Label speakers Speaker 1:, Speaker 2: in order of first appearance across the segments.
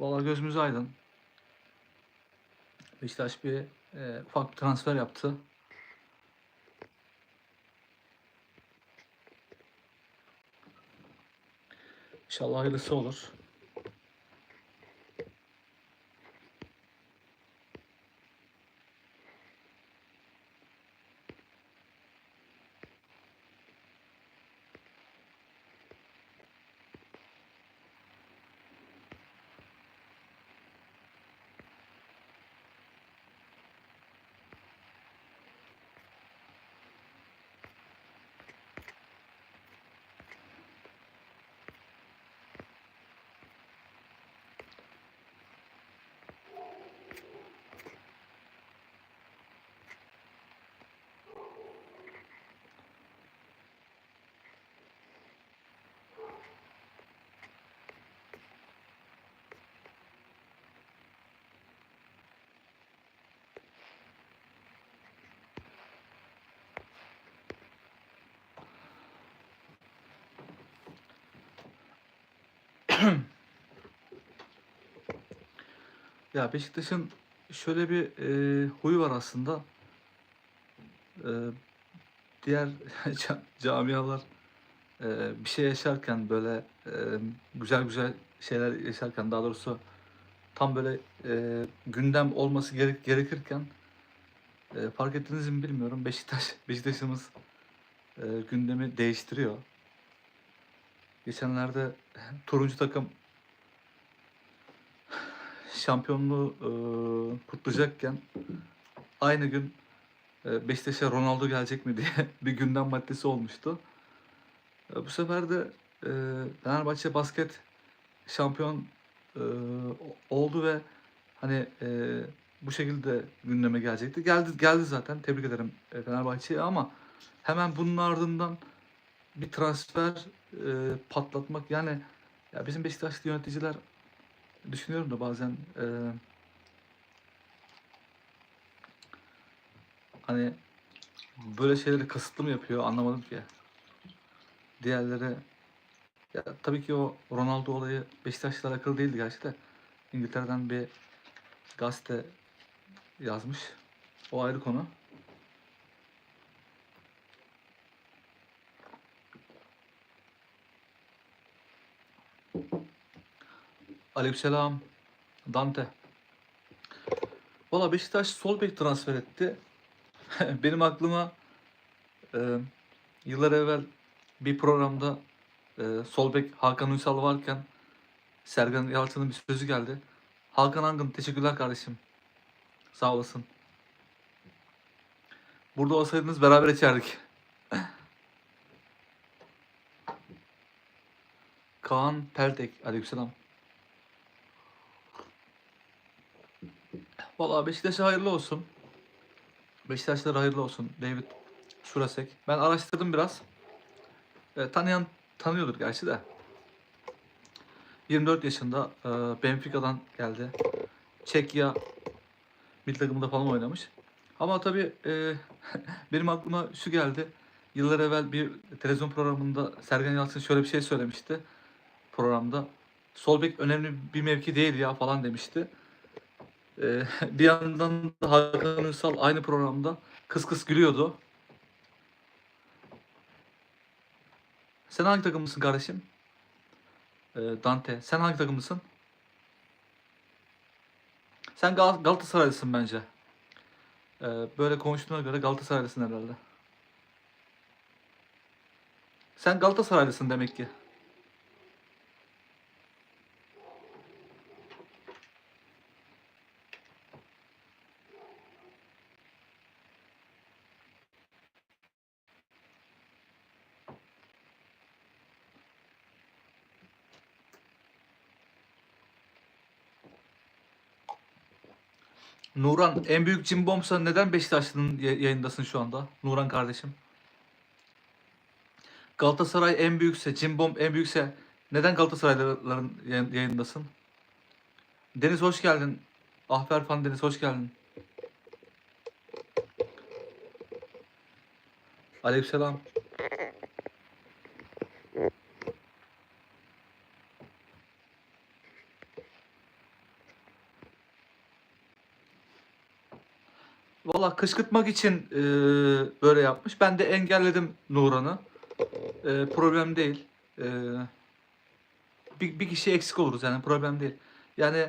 Speaker 1: Valla gözümüz aydın. Beşiktaş bir e, ufak bir transfer yaptı. İnşallah hayırlısı olur. Ya Beşiktaş'ın şöyle bir e, huyu var aslında. E, diğer ca- camialar e, bir şey yaşarken böyle e, güzel güzel şeyler yaşarken daha doğrusu tam böyle e, gündem olması gerek, gerekirken e, fark ettiniz mi bilmiyorum Beşiktaş Beşiktaş'ımız e, gündemi değiştiriyor. Geçenlerde turuncu takım şampiyonluğu e, kutlayacakken aynı gün e, Beşiktaş'a Ronaldo gelecek mi diye bir gündem maddesi olmuştu. E, bu sefer de e, Fenerbahçe basket şampiyon e, oldu ve hani e, bu şekilde gündeme gelecekti. Geldi geldi zaten. Tebrik ederim e, Fenerbahçe'ye ama hemen bunun ardından bir transfer e, patlatmak yani ya bizim Beşiktaşlı yöneticiler düşünüyorum da bazen e, hani böyle şeyleri kasıtlı mı yapıyor anlamadım ki. Diğerleri ya tabii ki o Ronaldo olayı Beşiktaş'la alakalı değildi gerçi de İngiltere'den bir gazete yazmış. O ayrı konu. Aleykümselam Dante. Valla Beşiktaş sol bek transfer etti. Benim aklıma e, yıllar evvel bir programda e, sol bek Hakan Ünsal varken Sergen Yalçın'ın bir sözü geldi. Hakan Angın teşekkürler kardeşim. Sağ olasın. Burada olsaydınız beraber içerdik. Kaan Peltek. Aleykümselam. Valla Beşiktaş'a hayırlı olsun. Beşiktaşlara hayırlı olsun. David Surasek. Ben araştırdım biraz. E, tanıyan tanıyordur gerçi de. 24 yaşında e, Benfica'dan geldi. Çekya milli takımında falan oynamış. Ama tabii e, benim aklıma şu geldi. Yıllar evvel bir televizyon programında Sergen Yalçın şöyle bir şey söylemişti programda. Sol bek önemli bir mevki değil ya falan demişti. Ee, bir yandan da Hakan Ünsal aynı programda kıs kıs gülüyordu. Sen hangi takımlısın kardeşim? Ee, Dante. Sen hangi takımlısın? Sen Gal- Galatasaraylısın bence. Ee, böyle konuştuğuna göre Galatasaraylısın herhalde. Sen Galatasaraylısın demek ki. Nuran en büyük cimbomsa neden Beşiktaşlı'nın ya- yayındasın şu anda? Nuran kardeşim. Galatasaray en büyükse, cimbom en büyükse neden Galatasaraylıların yayın- yayındasın? Deniz hoş geldin. Ahfer Fan Deniz hoş geldin. Aleykümselam. Valla kışkırtmak için e, böyle yapmış. Ben de engelledim Nuran'ı. E, problem değil. E, bir, bir kişi eksik oluruz yani problem değil. Yani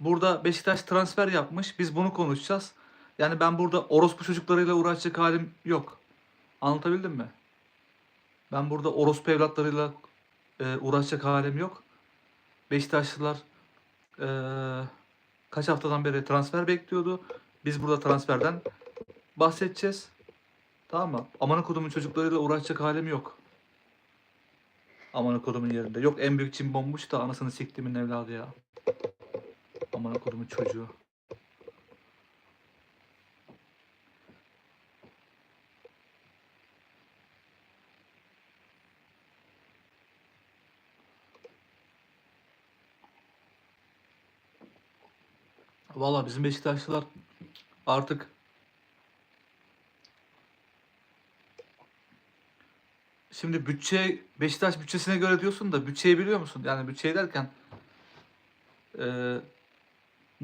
Speaker 1: burada Beşiktaş transfer yapmış. Biz bunu konuşacağız. Yani ben burada orospu çocuklarıyla uğraşacak halim yok. Anlatabildim mi? Ben burada orospu evlatlarıyla e, uğraşacak halim yok. Beşiktaşlılar e, kaç haftadan beri transfer bekliyordu. Biz burada transferden bahsedeceğiz. Tamam mı? Aman kodumun çocuklarıyla uğraşacak halim yok. Aman kodumun yerinde. Yok en büyük cim bombuş da anasını siktimin evladı ya. Aman kodumun çocuğu. Valla bizim Beşiktaşlılar artık Şimdi bütçe Beşiktaş bütçesine göre diyorsun da bütçeyi biliyor musun? Yani bütçeyi derken e,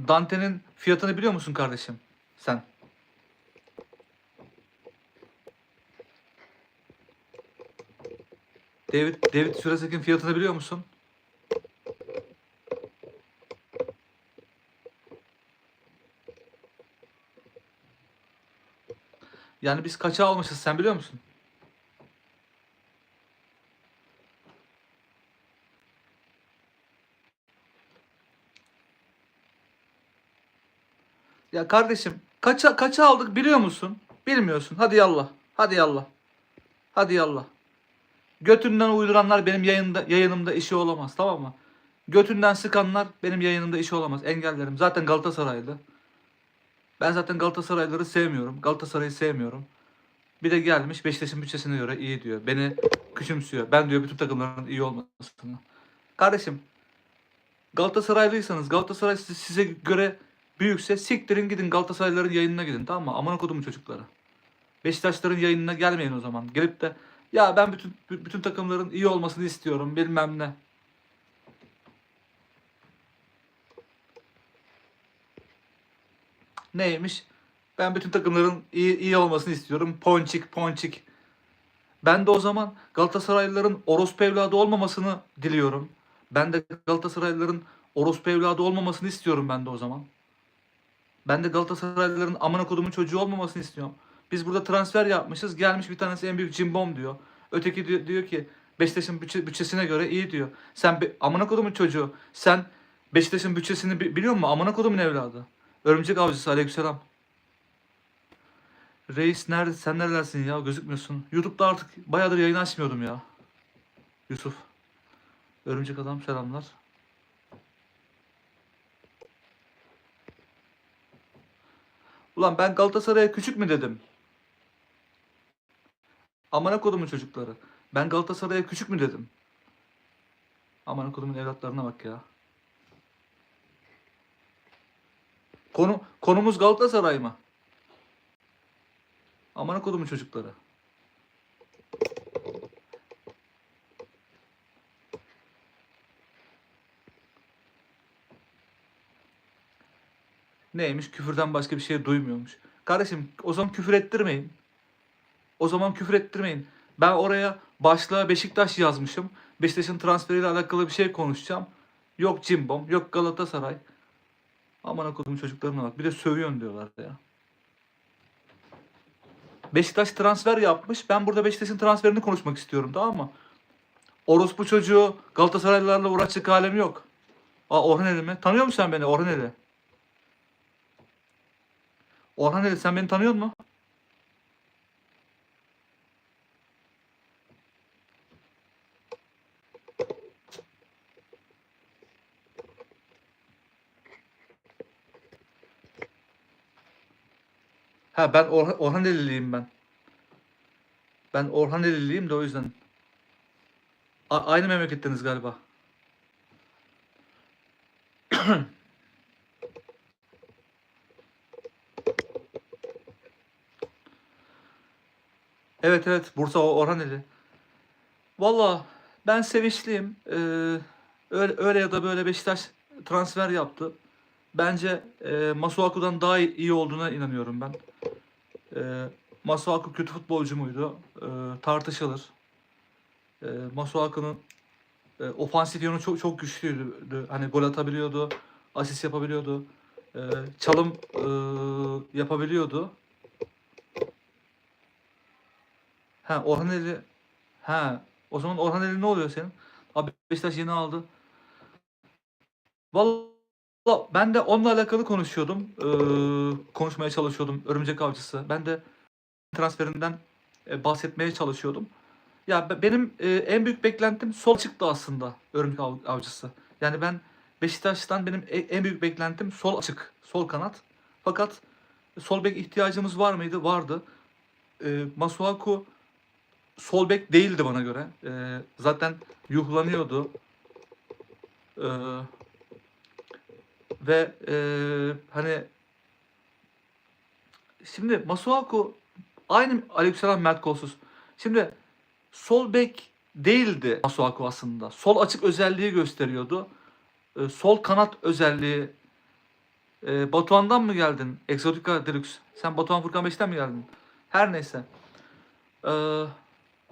Speaker 1: Dante'nin fiyatını biliyor musun kardeşim? Sen. David David Süresek'in fiyatını biliyor musun? Yani biz kaça almışız sen biliyor musun? Ya kardeşim kaça kaça aldık biliyor musun? Bilmiyorsun. Hadi yallah. Hadi yallah. Hadi yallah. Götünden uyduranlar benim yayında yayınımda işi olamaz tamam mı? Götünden sıkanlar benim yayınımda işi olamaz. Engellerim. Zaten Galatasaraylı. Ben zaten Galatasaraylıları sevmiyorum. Galatasaray'ı sevmiyorum. Bir de gelmiş Beşiktaş'ın bütçesine göre iyi diyor. Beni küçümsüyor. Ben diyor bütün takımların iyi olmasını. Kardeşim Galatasaraylıysanız Galatasaray size- göre büyükse siktirin gidin Galatasaraylıların yayınına gidin tamam mı? Aman kodumun çocukları. Beşiktaşların yayınına gelmeyin o zaman. Gelip de ya ben bütün bütün takımların iyi olmasını istiyorum bilmem ne. Neymiş? Ben bütün takımların iyi, iyi olmasını istiyorum. Ponçik ponçik. Ben de o zaman Galatasaraylıların orospu evladı olmamasını diliyorum. Ben de Galatasaraylıların orospu evladı olmamasını istiyorum ben de o zaman. Ben de Galatasaraylıların amına kodumun çocuğu olmamasını istiyorum. Biz burada transfer yapmışız. Gelmiş bir tanesi en büyük cimbom diyor. Öteki diyor, diyor ki Beşiktaş'ın bütçe, bütçesine göre iyi diyor. Sen amına kodumun çocuğu. Sen Beşiktaş'ın bütçesini bi- biliyor musun? Amına kodumun evladı. Örümcek avcısı aleykümselam. Reis nerede? Sen nerelersin ya? Gözükmüyorsun. YouTube'da artık bayağıdır yayın açmıyordum ya. Yusuf. Örümcek adam selamlar. Ulan ben Galatasaray'a küçük mü dedim? Amına kodumun çocukları. Ben Galatasaray'a küçük mü dedim? Amına kodumun evlatlarına bak ya. Konu konumuz Galatasaray mı? Amına kodumun çocukları. Neymiş? Küfürden başka bir şey duymuyormuş. Kardeşim o zaman küfür ettirmeyin. O zaman küfür ettirmeyin. Ben oraya başlığa Beşiktaş yazmışım. Beşiktaş'ın transferiyle alakalı bir şey konuşacağım. Yok Cimbom, yok Galatasaray. Aman okudum çocuklarına bak. Bir de sövüyorsun diyorlar ya. Beşiktaş transfer yapmış. Ben burada Beşiktaş'ın transferini konuşmak istiyorum tamam mı? Orospu çocuğu Galatasaraylılarla uğraşacak halim yok. Aa Orhan Eli mi? Tanıyor musun sen beni Orhan Eli? Orhan Eli sen beni tanıyor musun? Ha ben Orhan, Orhan Eliliyim ben. Ben Orhan Eliliyim de o yüzden. A- aynı memleketteniz galiba. Evet evet Bursa O- Orhan Eli. Valla ben sevinçliyim. Ee, öyle, öyle ya da böyle Beşiktaş transfer yaptı. Bence e, Masuaku'dan daha iyi olduğuna inanıyorum ben. E, Masuaku kötü futbolcu muydu? E, tartışılır. E, Masuaku'nun e, ofansif yönü çok çok güçlüydü. Hani gol atabiliyordu, asist yapabiliyordu, e, çalım e, yapabiliyordu. Ha Orhan Eli ha o zaman Orhan Eli ne oluyor senin? Abi Beşiktaş yeni aldı. Valla ben de onunla alakalı konuşuyordum. Ee, konuşmaya çalışıyordum. Örümcek Avcısı. Ben de transferinden e, bahsetmeye çalışıyordum. Ya be- benim e, en büyük beklentim sol çıktı aslında Örümcek Av- Avcısı. Yani ben Beşiktaş'tan benim e- en büyük beklentim sol açık, sol kanat. Fakat sol bek ihtiyacımız var mıydı? Vardı. Masuaku sol bek değildi bana göre. Zaten yuhlanıyordu. E, ve e, hani şimdi Masuaku aynı Aleykümselam Mert Kolsuz. Şimdi sol bek değildi Masuaku aslında. Sol açık özelliği gösteriyordu. E, sol kanat özelliği. E, Batuhan'dan mı geldin? Exotica Deluxe. Sen Batuhan Furkan Beş'ten mi geldin? Her neyse. E,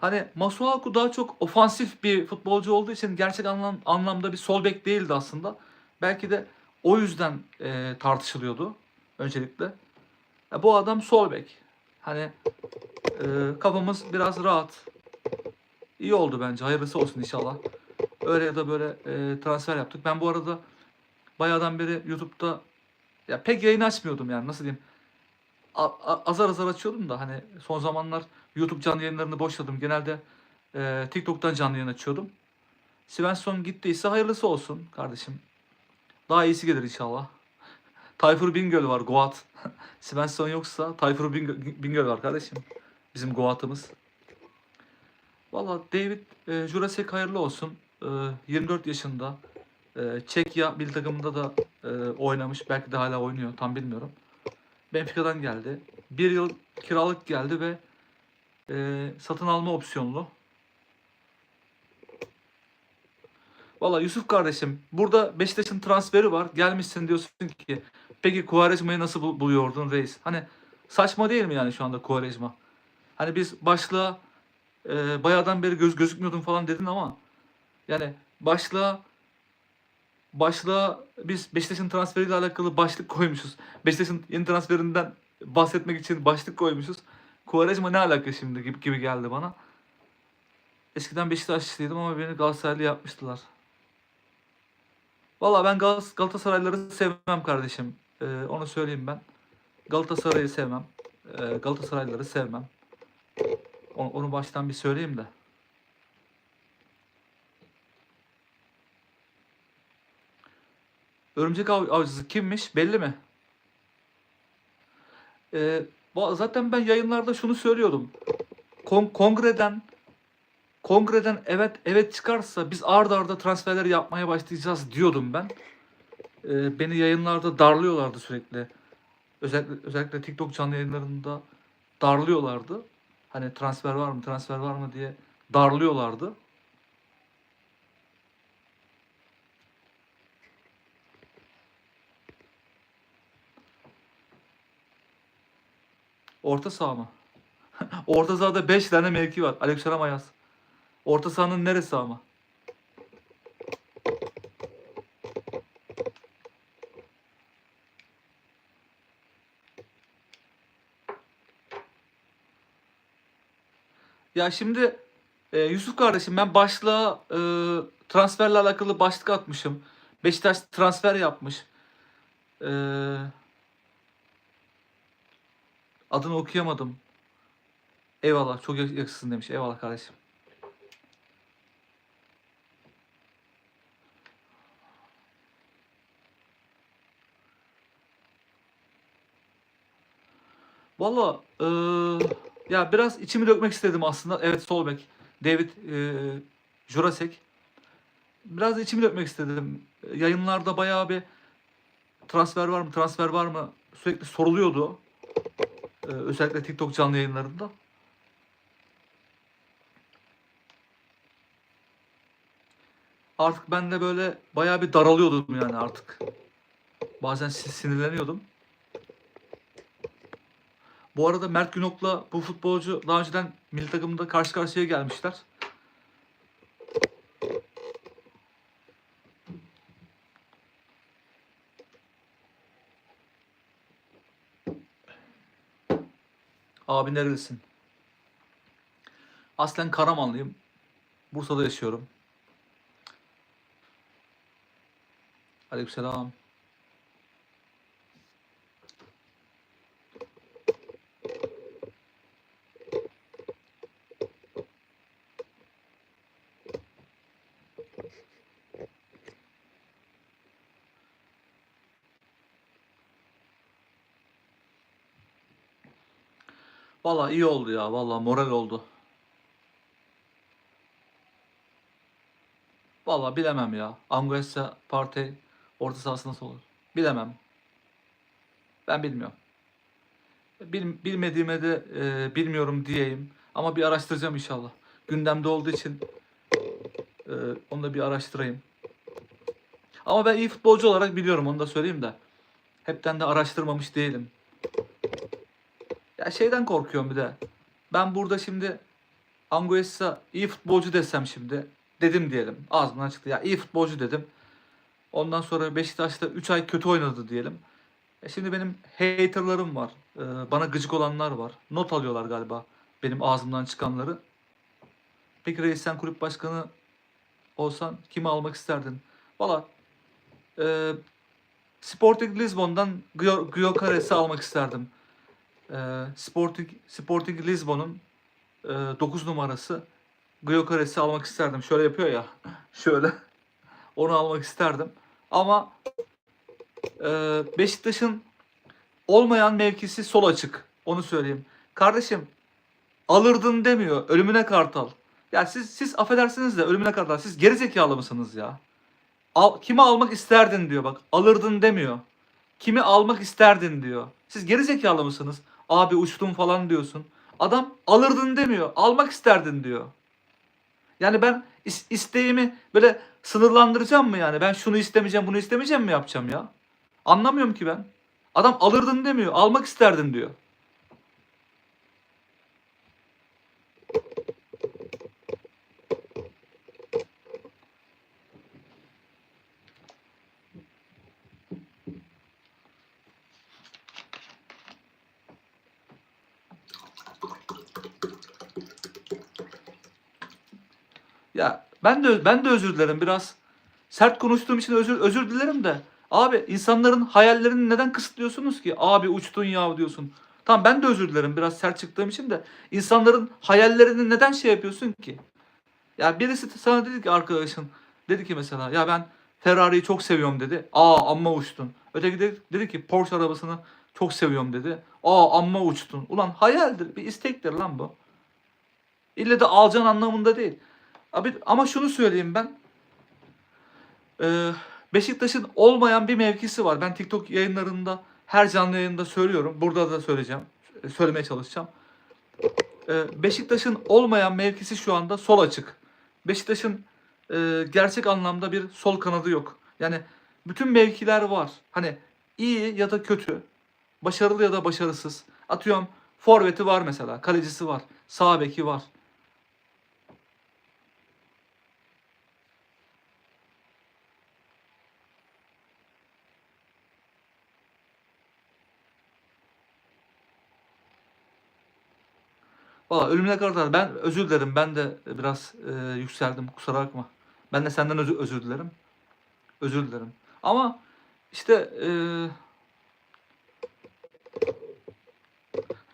Speaker 1: hani Masuaku daha çok ofansif bir futbolcu olduğu için gerçek anlam, anlamda bir sol bek değildi aslında. Belki de o yüzden e, tartışılıyordu öncelikle. Ya bu adam sol bek. Hani e, kafamız biraz rahat. İyi oldu bence. Hayırlısı olsun inşallah. Öyle ya da böyle e, transfer yaptık. Ben bu arada bayağıdan beri YouTube'da ya pek yayın açmıyordum yani nasıl diyeyim. A- a- azar azar açıyordum da hani son zamanlar YouTube canlı yayınlarını boşladım. Genelde e, TikTok'tan canlı yayın açıyordum. Svensson gittiyse hayırlısı olsun kardeşim. Daha iyisi gelir inşallah. Tayfur Bingöl var Goat. Svensson yoksa Tayfur Bingöl, Bingöl var kardeşim. Bizim Goat'ımız. Valla David e, Jurasek hayırlı olsun. E, 24 yaşında. E, Çekya milli takımında da e, oynamış. Belki de hala oynuyor. Tam bilmiyorum. Benfica'dan geldi. Bir yıl kiralık geldi ve e, satın alma opsiyonlu. Valla Yusuf kardeşim burada Beşiktaş'ın transferi var. Gelmişsin diyorsun ki peki Quaresma'yı nasıl bul- buluyordun reis? Hani saçma değil mi yani şu anda Quaresma? Hani biz başlığa e, bayağıdan beri göz gözükmüyordun falan dedin ama yani başlığa başlığa biz Beşiktaş'ın transferiyle alakalı başlık koymuşuz. Beşiktaş'ın yeni transferinden bahsetmek için başlık koymuşuz. Quaresma ne alaka şimdi gibi, gibi geldi bana. Eskiden Beşiktaşlıydım ama beni Galatasaraylı yapmıştılar. Valla ben Gal- Galatasaraylıları sevmem kardeşim. Ee, onu söyleyeyim ben. Galatasaray'ı sevmem. Ee, Galatasaraylıları sevmem. Onu, onu baştan bir söyleyeyim de. Örümcek av- avcısı kimmiş belli mi? Ee, zaten ben yayınlarda şunu söylüyordum. Kon- kongreden kongreden evet evet çıkarsa biz arda arda transferler yapmaya başlayacağız diyordum ben. Ee, beni yayınlarda darlıyorlardı sürekli. Özellikle özellikle TikTok canlı yayınlarında darlıyorlardı. Hani transfer var mı, transfer var mı diye darlıyorlardı. Orta saha mı? Orta sahada 5 tane mevki var. Aleykümselam Ayaz. Orta sahanın neresi ama? Ya şimdi e, Yusuf kardeşim ben başlığa e, transferle alakalı başlık atmışım. Beşiktaş transfer yapmış. E, adını okuyamadım. Eyvallah çok yak- yakışsın demiş. Eyvallah kardeşim. Valla e, ya biraz içimi dökmek istedim aslında. Evet sol bek. David e, Jurasek. Biraz içimi dökmek istedim. Yayınlarda bayağı bir transfer var mı, transfer var mı sürekli soruluyordu. E, özellikle TikTok canlı yayınlarında. Artık ben de böyle bayağı bir daralıyordum yani artık. Bazen si- sinirleniyordum. Bu arada Mert Günok'la bu futbolcu daha önceden milli takımda karşı karşıya gelmişler. Abi nerelisin? Aslen Karamanlıyım. Bursa'da yaşıyorum. Aleykümselam. Valla iyi oldu ya. Valla moral oldu. Valla bilemem ya. Anguessa Partey orta sahası nasıl olur? Bilemem. Ben bilmiyorum. Bil, bilmediğime de e, bilmiyorum diyeyim. Ama bir araştıracağım inşallah. Gündemde olduğu için e, onu da bir araştırayım. Ama ben iyi futbolcu olarak biliyorum onu da söyleyeyim de. Hepten de araştırmamış değilim. Ya şeyden korkuyorum bir de. Ben burada şimdi Anguissa iyi futbolcu desem şimdi. Dedim diyelim. Ağzımdan çıktı. Ya iyi futbolcu dedim. Ondan sonra Beşiktaş'ta 3 ay kötü oynadı diyelim. E şimdi benim haterlarım var. Ee, bana gıcık olanlar var. Not alıyorlar galiba benim ağzımdan çıkanları. Peki reis sen kulüp başkanı olsan kimi almak isterdin? Valla e, Sporting Lisbon'dan Gyo- Gyökeres'i almak isterdim. E, Sporting, Sporting Lisbon'un e, 9 numarası Gyökeres'i almak isterdim. Şöyle yapıyor ya. Şöyle. Onu almak isterdim. Ama e, Beşiktaş'ın olmayan mevkisi sol açık. Onu söyleyeyim. Kardeşim alırdın demiyor. Ölümüne kartal. Ya siz siz affedersiniz de ölümüne kartal. Siz geri zekalı mısınız ya? Al, kimi almak isterdin diyor bak. Alırdın demiyor. Kimi almak isterdin diyor. Siz geri zekalı mısınız? Abi uçtum falan diyorsun. Adam alırdın demiyor. Almak isterdin diyor. Yani ben is- isteğimi böyle sınırlandıracağım mı yani? Ben şunu istemeyeceğim, bunu istemeyeceğim mi yapacağım ya? Anlamıyorum ki ben. Adam alırdın demiyor, almak isterdin diyor. Ya ben de ben de özür dilerim biraz sert konuştuğum için özür özür dilerim de abi insanların hayallerini neden kısıtlıyorsunuz ki? Abi uçtun ya diyorsun. Tamam ben de özür dilerim biraz sert çıktığım için de insanların hayallerini neden şey yapıyorsun ki? Ya birisi sana dedi ki arkadaşın dedi ki mesela ya ben Ferrari'yi çok seviyorum dedi. Aa amma uçtun. Öteki dedi, dedi ki Porsche arabasını çok seviyorum dedi. Aa amma uçtun. Ulan hayaldir bir istektir lan bu. İlle de alacaksın anlamında değil. Abi ama şunu söyleyeyim ben. Ee, Beşiktaş'ın olmayan bir mevkisi var. Ben TikTok yayınlarında her canlı yayında söylüyorum. Burada da söyleyeceğim. e, Söylemeye çalışacağım. Ee, Beşiktaş'ın olmayan mevkisi şu anda sol açık. Beşiktaş'ın e, gerçek anlamda bir sol kanadı yok. Yani bütün mevkiler var. Hani iyi ya da kötü. Başarılı ya da başarısız. Atıyorum forveti var mesela. Kalecisi var. Sağ beki var. Valla ölümüne kadar ben özür dilerim. Ben de biraz e, yükseldim. Kusura bakma. Ben de senden özür, özür dilerim. Özür dilerim. Ama işte e,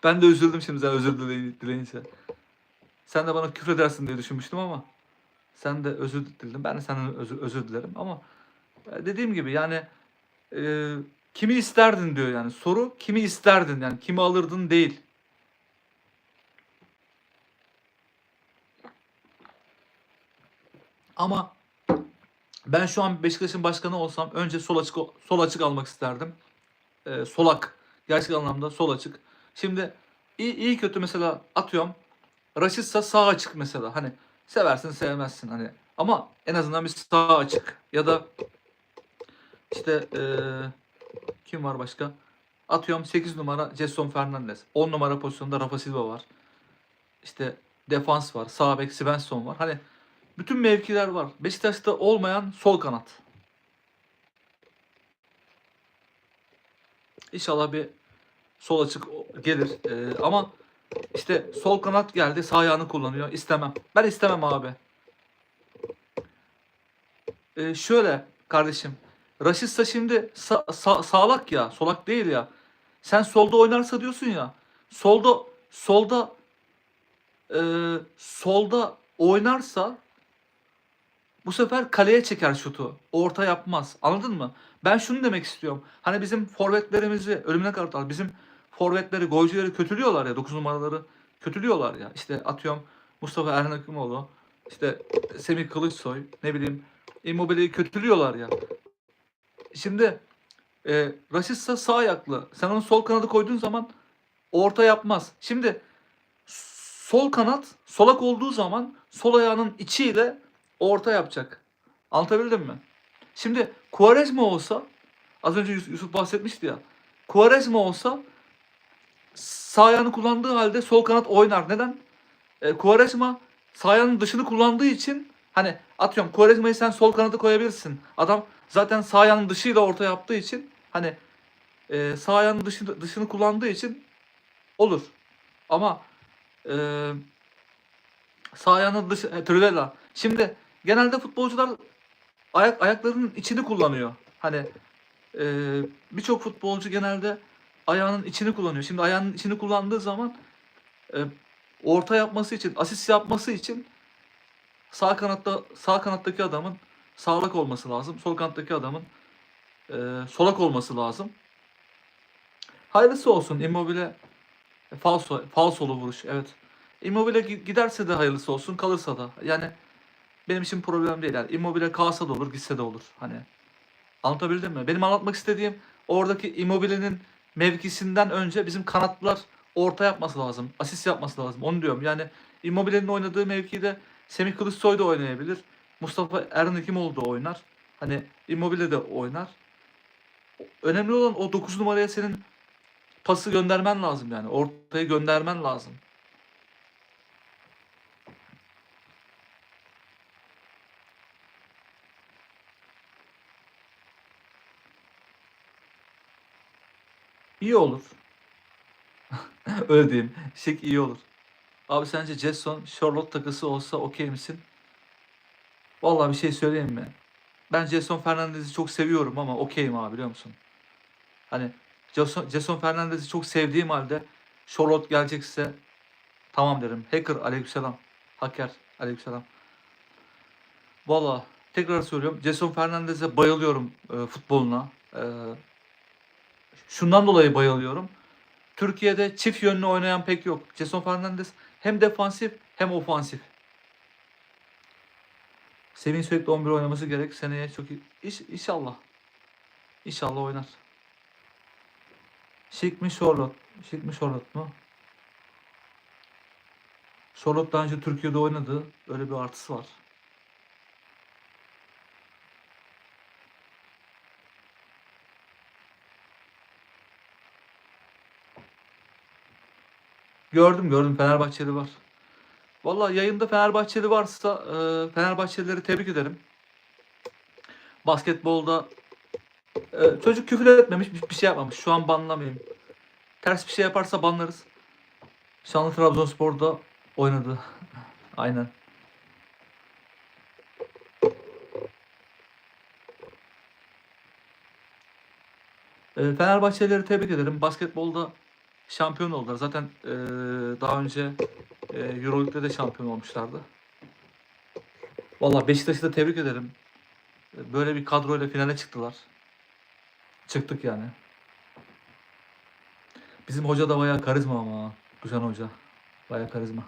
Speaker 1: ben de üzüldüm şimdi sen özür diley- dileyince. Sen de bana küfür edersin diye düşünmüştüm ama sen de özür diledin. Ben de senden özür, özür dilerim ama e, dediğim gibi yani e, kimi isterdin diyor yani. Soru kimi isterdin yani kimi alırdın değil. Ama ben şu an Beşiktaş'ın başkanı olsam önce sol açık sol açık almak isterdim. Ee, solak. Gerçek anlamda sol açık. Şimdi iyi, iyi kötü mesela atıyorum. Raşitsa sağ açık mesela. Hani seversin sevmezsin hani. Ama en azından bir sağ açık. Ya da işte ee, kim var başka? Atıyorum 8 numara Jason Fernandez. 10 numara pozisyonda Rafa Silva var. İşte defans var. Sağ bek Svensson var. Hani bütün mevkiler var. Beşiktaş'ta olmayan sol kanat. İnşallah bir sol açık gelir. Ee, ama işte sol kanat geldi. Sağ ayağını kullanıyor. İstemem. Ben istemem abi. Ee, şöyle kardeşim. Raşitsa şimdi sa- sa- sağlak ya. Solak değil ya. Sen solda oynarsa diyorsun ya. Solda solda e, solda oynarsa bu sefer kaleye çeker şutu. Orta yapmaz. Anladın mı? Ben şunu demek istiyorum. Hani bizim forvetlerimizi ölümüne kadar bizim forvetleri, golcüleri kötülüyorlar ya. 9 numaraları kötülüyorlar ya. İşte atıyorum Mustafa Erhan Akimoğlu, işte Semih Kılıçsoy, ne bileyim Immobile'yi kötülüyorlar ya. Şimdi e, Rashica sağ ayaklı. Sen onu sol kanadı koyduğun zaman orta yapmaz. Şimdi sol kanat solak olduğu zaman sol ayağının içiyle orta yapacak. Anlatabildim mi? Şimdi Quaresma olsa az önce Yus- Yusuf bahsetmişti ya. Quaresma olsa sağ ayağını kullandığı halde sol kanat oynar. Neden? E, Quaresma sağ ayağının dışını kullandığı için hani atıyorum Quaresma'yı sen sol kanada koyabilirsin. Adam zaten sağ ayağının dışıyla orta yaptığı için hani e, sağ ayağının dışı, dışını kullandığı için olur. Ama e, sağ ayağının dışı e, Trivela. Şimdi genelde futbolcular ayak ayaklarının içini kullanıyor. Hani e, birçok futbolcu genelde ayağının içini kullanıyor. Şimdi ayağının içini kullandığı zaman e, orta yapması için, asist yapması için sağ kanatta sağ kanattaki adamın sağlak olması lazım. Sol kanattaki adamın e, solak olması lazım. Hayırlısı olsun Immobile e, falso falsolu vuruş evet. Immobile gi- giderse de hayırlısı olsun, kalırsa da. Yani benim için problem değil. Yani Immobile kalsa da olur, gitse de olur. Hani anlatabildim mi? Benim anlatmak istediğim oradaki Immobile'nin mevkisinden önce bizim kanatlar orta yapması lazım. Asist yapması lazım. Onu diyorum. Yani Immobile'nin oynadığı mevkide Semih Kılıçsoy da oynayabilir. Mustafa Erhan Hekimoğlu da oynar. Hani Immobile de oynar. Önemli olan o 9 numaraya senin pası göndermen lazım yani. Ortaya göndermen lazım. İyi olur. Öyle diyeyim. Şık iyi olur. Abi sence Jetson Charlotte takısı olsa okey misin? Vallahi bir şey söyleyeyim mi? Ben Jason Fernandez'i çok seviyorum ama okeyim abi biliyor musun? Hani Jason, Jason Fernandez'i çok sevdiğim halde Charlotte gelecekse tamam derim. Hacker aleykümselam. Hacker aleykümselam. Valla tekrar söylüyorum. Jason Fernandez'e bayılıyorum e, futboluna. E, şundan dolayı bayılıyorum. Türkiye'de çift yönlü oynayan pek yok. Jason Fernandez hem defansif hem ofansif. Sevin sürekli 11 oynaması gerek. Seneye çok iyi. İş, inşallah. İnşallah oynar. Şık mi Charlotte? Şık mi Charlotte mu? Charlotte daha önce Türkiye'de oynadı. Öyle bir artısı var. Gördüm gördüm Fenerbahçeli var. Vallahi yayında Fenerbahçeli varsa e, Fenerbahçelileri tebrik ederim. Basketbolda e, çocuk küfür etmemiş bir şey yapmamış. Şu an banlamayayım. Ters bir şey yaparsa banlarız. Şanlı Trabzonspor'da oynadı. Aynen. E, Fenerbahçelileri tebrik ederim. Basketbolda şampiyon oldular. Zaten e, daha önce e, Euroleague'de de şampiyon olmuşlardı. Vallahi Beşiktaş'ı da tebrik ederim. Böyle bir kadroyla finale çıktılar. Çıktık yani. Bizim hoca da bayağı karizma ama. ha. Dušan hoca. Bayağı karizma.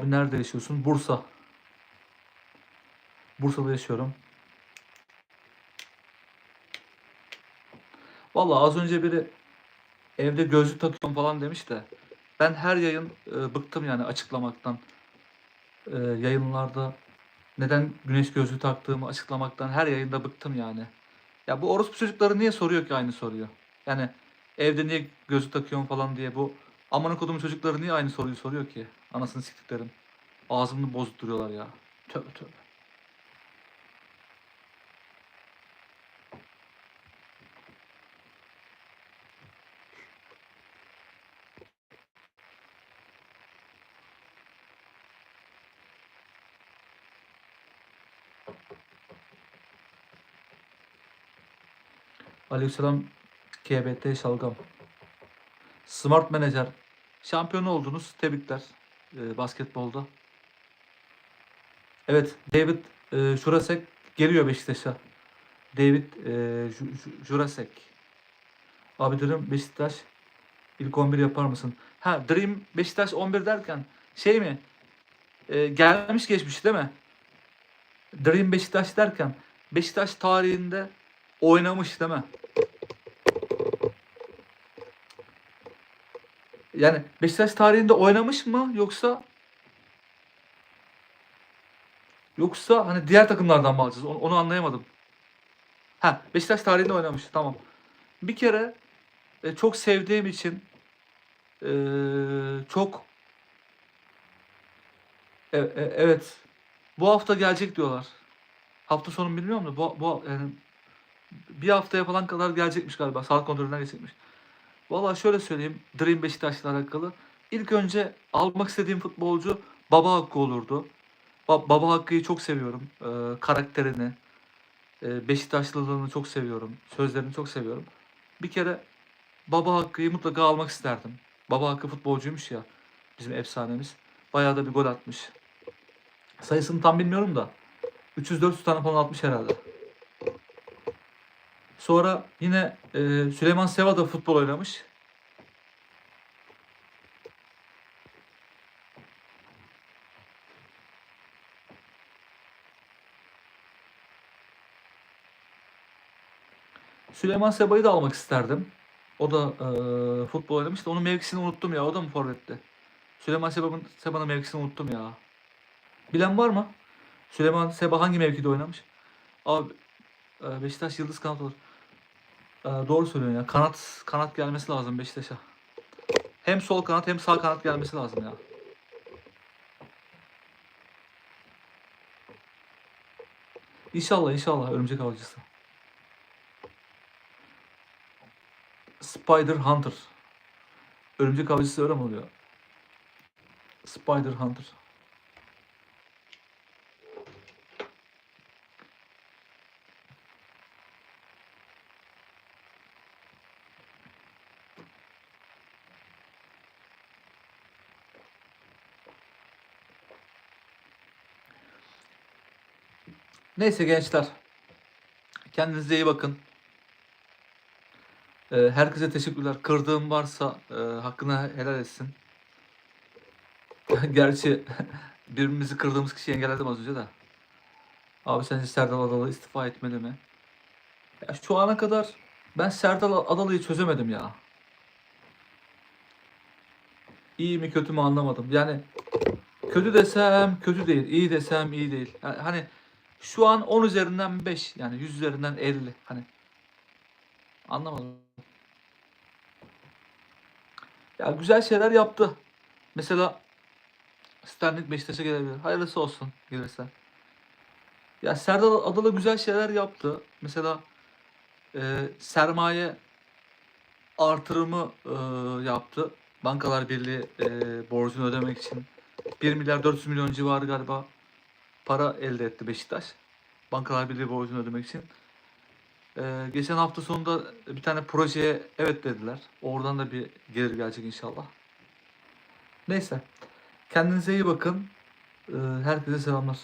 Speaker 1: Abi nerede yaşıyorsun? Bursa. Bursa'da yaşıyorum. Vallahi az önce biri evde gözlük takıyorum falan demiş de ben her yayın e, bıktım yani açıklamaktan. E, yayınlarda neden güneş gözlüğü taktığımı açıklamaktan her yayında bıktım yani. Ya bu orospu çocukları niye soruyor ki aynı soruyu? Yani evde niye gözlük takıyorsun falan diye bu amına kodumun çocukları niye aynı soruyu soruyor ki? Anasını siktiklerim. Ağzımı bozduruyorlar ya. Tövbe tövbe. Aleykümselam KBT Şalgam. Smart Manager. Şampiyon oldunuz. Tebrikler e, basketbolda. Evet David e, Jurasek geliyor Beşiktaş'a. David e, Ju- Ju- Jurasek. Abi Dream Beşiktaş ilk 11 yapar mısın? Ha Dream Beşiktaş 11 derken şey mi? E, gelmiş geçmiş değil mi? Dream Beşiktaş derken Beşiktaş tarihinde oynamış değil mi? Yani Beşiktaş tarihinde oynamış mı yoksa yoksa hani diğer takımlardan mı alacağız? Onu, onu anlayamadım. Ha Beşiktaş tarihinde oynamış. Tamam. Bir kere e, çok sevdiğim için e, çok e, e, evet bu hafta gelecek diyorlar. Hafta sonu bilmiyorum da bu, bu yani bir haftaya falan kadar gelecekmiş galiba. Sağlık kontrolünden geçecekmiş. Valla şöyle söyleyeyim Dream Beşiktaş'la alakalı. İlk önce almak istediğim futbolcu Baba Hakkı olurdu. Ba- Baba Hakkı'yı çok seviyorum. Ee, karakterini, e, Beşiktaşlılığını çok seviyorum. Sözlerini çok seviyorum. Bir kere Baba Hakkı'yı mutlaka almak isterdim. Baba Hakkı futbolcuymuş ya. Bizim efsanemiz. Bayağı da bir gol atmış. Sayısını tam bilmiyorum da. 300-400 tane falan atmış herhalde. Sonra yine e, Süleyman Seva da futbol oynamış. Süleyman Seba'yı da almak isterdim. O da e, futbol oynamış da onun mevkisini unuttum ya. O da mı forvetti? Süleyman Seba'nın Seba'nın mevkisini unuttum ya. Bilen var mı? Süleyman Seba hangi mevkide oynamış? Abi e, Beşiktaş Yıldız kanat olur. Ee, doğru söylüyorsun ya. Kanat kanat gelmesi lazım Beşiktaş'a. Hem sol kanat hem sağ kanat gelmesi lazım ya. İnşallah inşallah örümcek avcısı. Spider Hunter. Örümcek avcısı öyle mi oluyor? Spider Hunter. Neyse gençler. Kendinize iyi bakın. Ee, herkese teşekkürler. Kırdığım varsa e, hakkını helal etsin. Gerçi birbirimizi kırdığımız kişiyi engelledim az önce de. Abi sence Serdal Adalı istifa etmeli mi? Ya şu ana kadar ben Serdal Adalı'yı çözemedim ya. İyi mi kötü mü anlamadım. Yani kötü desem kötü değil, iyi desem iyi değil. Yani hani şu an 10 üzerinden 5 yani 100 üzerinden 50 hani anlamadım. Ya güzel şeyler yaptı. Mesela Sterling Beşiktaş'a gelebilir. Hayırlısı olsun gelirse. Ya Serdal Adalı güzel şeyler yaptı. Mesela e, sermaye artırımı e, yaptı. Bankalar Birliği e, borcunu ödemek için 1 milyar 400 milyon civarı galiba para elde etti Beşiktaş. Bankalar Birliği borcunu ödemek için. Ee, geçen hafta sonunda bir tane projeye evet dediler. Oradan da bir gelir gelecek inşallah. Neyse. Kendinize iyi bakın. Ee, herkese selamlar.